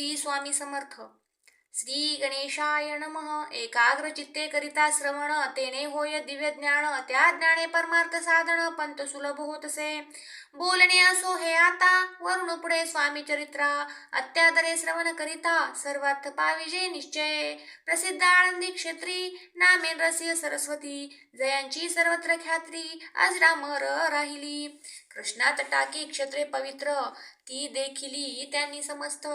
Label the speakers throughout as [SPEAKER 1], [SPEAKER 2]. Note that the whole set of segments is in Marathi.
[SPEAKER 1] श्री स्वामी समर्थ. श्री गणेशाय नमः. एकाग्र चित्ते करिता श्रवण तेने होय दिव्य ज्ञान त्या ज्ञाने परमार्थ साधन पंत सुलभ होतसे. बोलणे असो हे आता वरुण पुढे स्वामी चरित्रा. अत्यादरे श्रवण करिता सर्वार्थ पाविजे निश्चय. प्रसिद्ध आळंदी क्षेत्री नामे रसिय सरस्वती. जयांची सर्वत्र ख्यात्री अजरामर राहिली. कृष्णा तटाकी क्षत्रे पवित्र ती देखिली त्यांनी समस्त.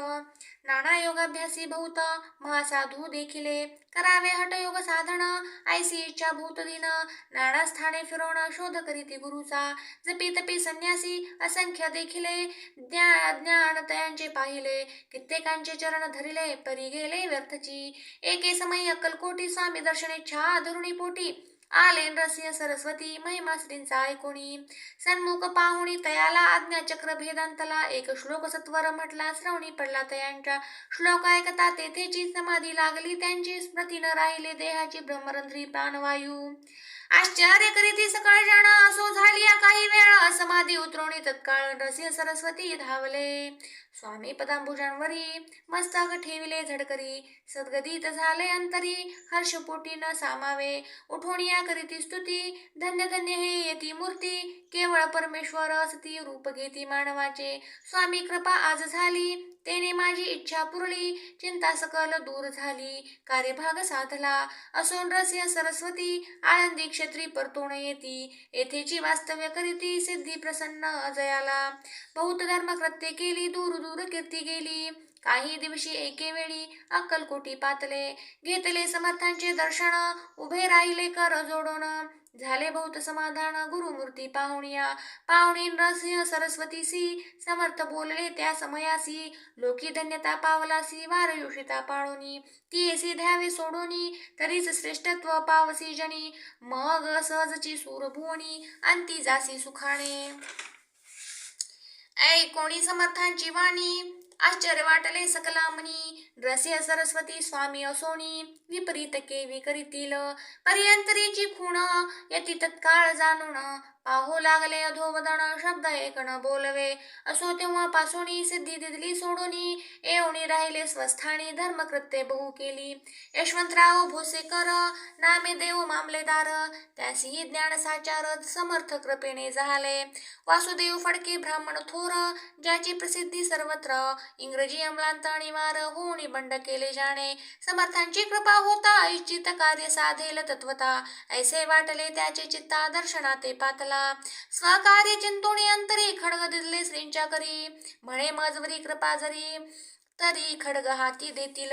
[SPEAKER 1] नाना योगाभ्यासी बहुत महासाधू देखिले. करावे हट योग साधन आयसी इच्छा भूतदिन नाना स्थाने फिरवण शोध करीती गुरुचा. जपी तपी संन्यासी असंख्य देखिले. ज्ञा ज्ञान तयांचे पाहिले. कित्येकांचे चरण धरिले परी गेले व्यर्थची. एके समयी अक्कलकोटी स्वामी दर्शनेच्छा धरुणी पोटी. आले रसिय सरस्वती महिमा श्रींचा ऐकोणी. सन्मुख पाहुणी तयाला आज्ञा चक्र भेदांतला. एक श्लोक सत्वर म्हटला श्रवणी पडला तयांच्या श्लोक ऐकता तेथेची समाधी लागली त्यांची स्मृती न राहिले देहाची ब्रह्मरंध्री प्राणवायू. आश्चर्य करीती सकळ जण असो झाली काही वेळ. समाधी उतरवणे तत्काळ. रसिय सरस्वती धावले. स्वामी पदांबुजांवरी मस्तक ठेविले झडकरी. सद्गदित झाले अंतरी. हर्षपोटी न सामावे. उठोणिया करीती स्तुती. धन्य धन्य हे येती मूर्ती. केवळ परमेश्वर असती रूप घेती मानवाचे. स्वामी कृपा आज झाली. तेने माझी इच्छा पुरली. चिंता सकल दूर झाली. कार्यभाग साधला. असून रस्य सरस्वती आळंदी क्षेत्री परतोण येती. येथेची वास्तव्य करीती सिद्ध प्रसन्न जयाला बहुत धर्म कृत्ये केली दूर दूर कीर्ती गेली. काही दिवशी एके वेळी अक्कलकोटी पातले. घेतले समर्थांचे दर्शन उभे राहिले कर जोडून. झाले बहुत समाधान गुरुमूर्ती पाहुणिया. पाहुणी नरसिंह सरस्वतीसी समर्थ बोलले त्या समयासी. लोकी धन्यता पावलासी वारयुषिता पाळोनी. ती एसी सोडोनी तरीच श्रेष्ठत्व पावसी जनी. मग सहजची सूरभुवनी अंती जासी सुखाणे ऐ कोणी समर्थांची वाणी? आश्चर्य वाटले सकलामणी. रसिया सरस्वती स्वामी असोनी विपरीत केवी करीतील. पर्यंतरीची खूण यती तत्काळ जाणून पाहू लागले अधोवदन शब्द एक न बोलवे. असो तेव्हा पासोनी सिद्धी दिदली सोडूनी. येऊनी राहिले स्वस्थानी धर्मकृत्ये बहु केली. यशवंतराव भोसेकर नामे देव मामलेदार. त्यासही ज्ञान साचार समर्थ कृपेने झाले. वासुदेव फडके ब्राह्मण थोर ज्याची प्रसिद्धी सर्वत्र. इंग्रजी अमलांत निवार होणी बंड केले जाणे. समर्थांची कृपा होता इच्छित कार्य साधेल तत्वता. ऐसे वाटले त्याचे चित्ता दर्शनाते पातला. स्वकार्य चिंतोणी अंतरी खडग दिले श्रींच्या करी म्हणे मजवरी कृपा जरी. तरी खडग हाती देतील.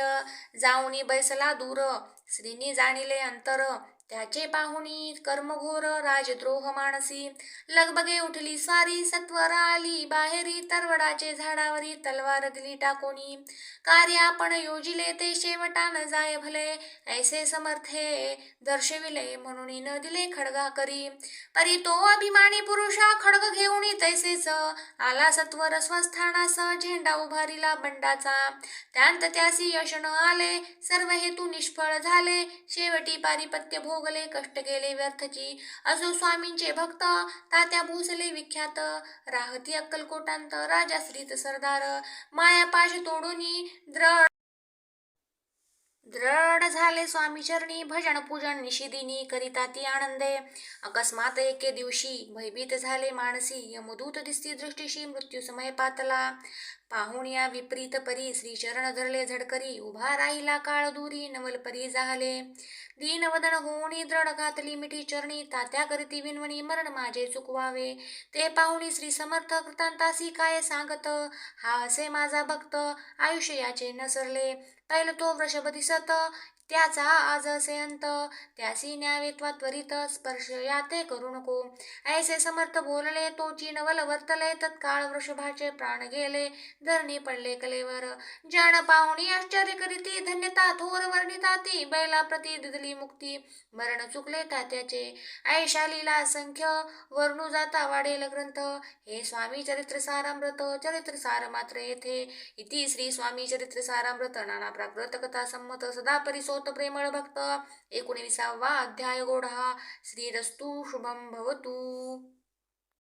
[SPEAKER 1] जाऊनी बैसला दूर. श्रीनी जाणिले अंतर. त्याचे पाहुणी कर्मघोर राजद्रोह मानसी लगबगे उठली स्वारी सत्वर आली बाहेर. तरवडाचे झाडावरी तलवार दिली टाकोनी. कार्य आपण योजिले ते शेवटा न जाय भले. ऐसे समर्थे दर्शविले म्हणून न दिले खडगा करी. परी तो अभिमानी पुरुषा खडग घेऊन तैसेच आला सत्वर स्वस्थानास झेंडा उभारीला बंडाचा. त्यांत त्यासी यश न आले. सर्व हेतू निष्फळ झाले. शेवटी पारिपत्य भोगले कष्ट गेले व्यर्थची. असो स्वामींचे भक्त तात्या भोसले विख्यात. राहती अक्कलकोटांत राजा श्रीत सरदार मायापाश तोडून द्रळ दृढ झाले स्वामी चरणी. भजन पूजन निशिदिनी करिता ती आनंदे. अकस्मात एके दिवशी भयभीत झाले मानसी. यमदूत दिसती दृष्टीशी मृत्यू समय पातला. पाहुण्या विपरीत परी श्रीचरण धरले झडकरी. उभा राहिला काळ दुरी नवल परी जाहले. दीनवदन होणी दृढ घातली मिठी चरणी. तात्या करीती विनवणी मरण माझे चुकवावे. ते पाहुणी श्री समर्थ कृतांतासी काय सांगत? हा असे माझा भक्त. आयुष्य याचे नसरले पैल तो वृषभ दिसत त्याचा आज असे अंत त्यासी न्यावेत्वा त्वरित स्पर्श याते करू नको ऐसे समर्थ बोलले तोची नवल वर्तले तत्काळ वृषभाचे प्राण गेले धरणी पडले कलेवर. जन पाहुणी आश्चर्य करीती धन्यता थोर वर्णिता ती बैला प्रती दिदली मुक्ती. मरण चुकले तात्याचे. ऐशा लिला असंख्य वर्णू जाता वाढेल ग्रंथ. हे स्वामी चरित्र सारामृत चरित्र सार मात्र येथे. इति श्री स्वामी चरित्र सारामृत नाना प्राकृत कथा संमत सदा परिसोत प्रेमळ भक्त। एकोणविसावा अध्याय गोढा श्रीरस्तु शुभम भवतु।